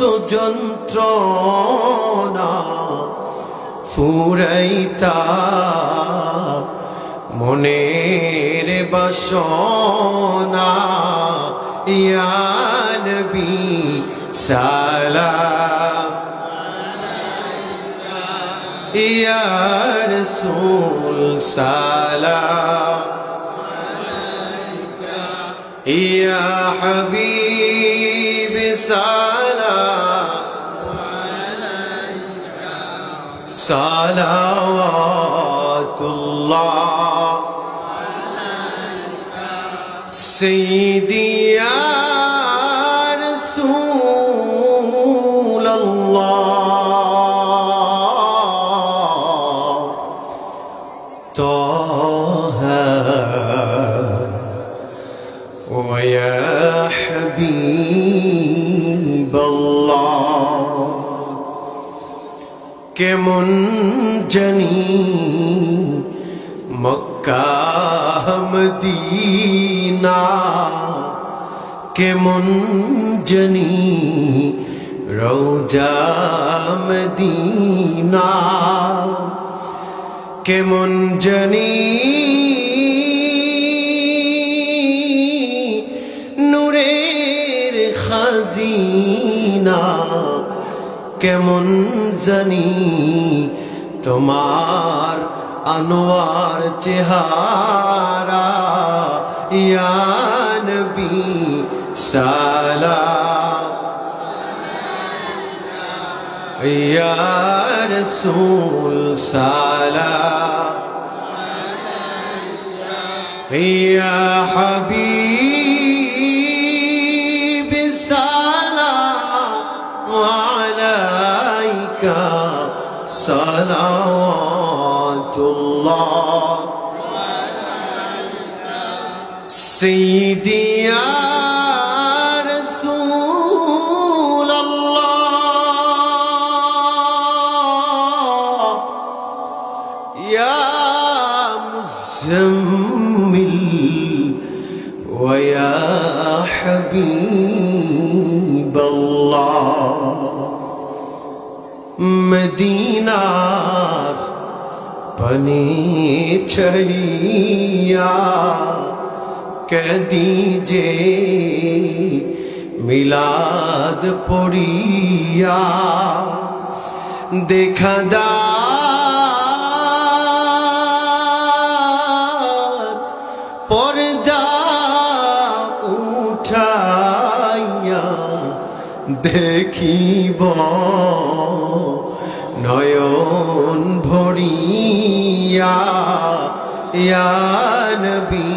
কত যন্ত্রণা ফুরাইতা মনের বাসনা। ইয়ানবি সালাম ইয়া রসুল সালাম ইয়া হাবিব صلوات الله عليك سيدي يا رسول الله. طه ويا حبيب কেমন জানি মক্কা মদিনা কেমন জানি রোজা মদিনা কেমন জানি নূরের খাজিনা। কেমন জানি তোমার আনোয়ার চেহারা ইয়ানবি সালাম। ইয়া রসুল সালাম। ইয়া হাবিব عليك صلوات الله. سيدي يا مزمل ويا حبيب الله. মদিনার পানি ছাইয়া কদি যে মিলাদ পড়িয়া দেখা দা পর্দা উঠাইয়া দেখিব নয়ন ভরিয়া নবী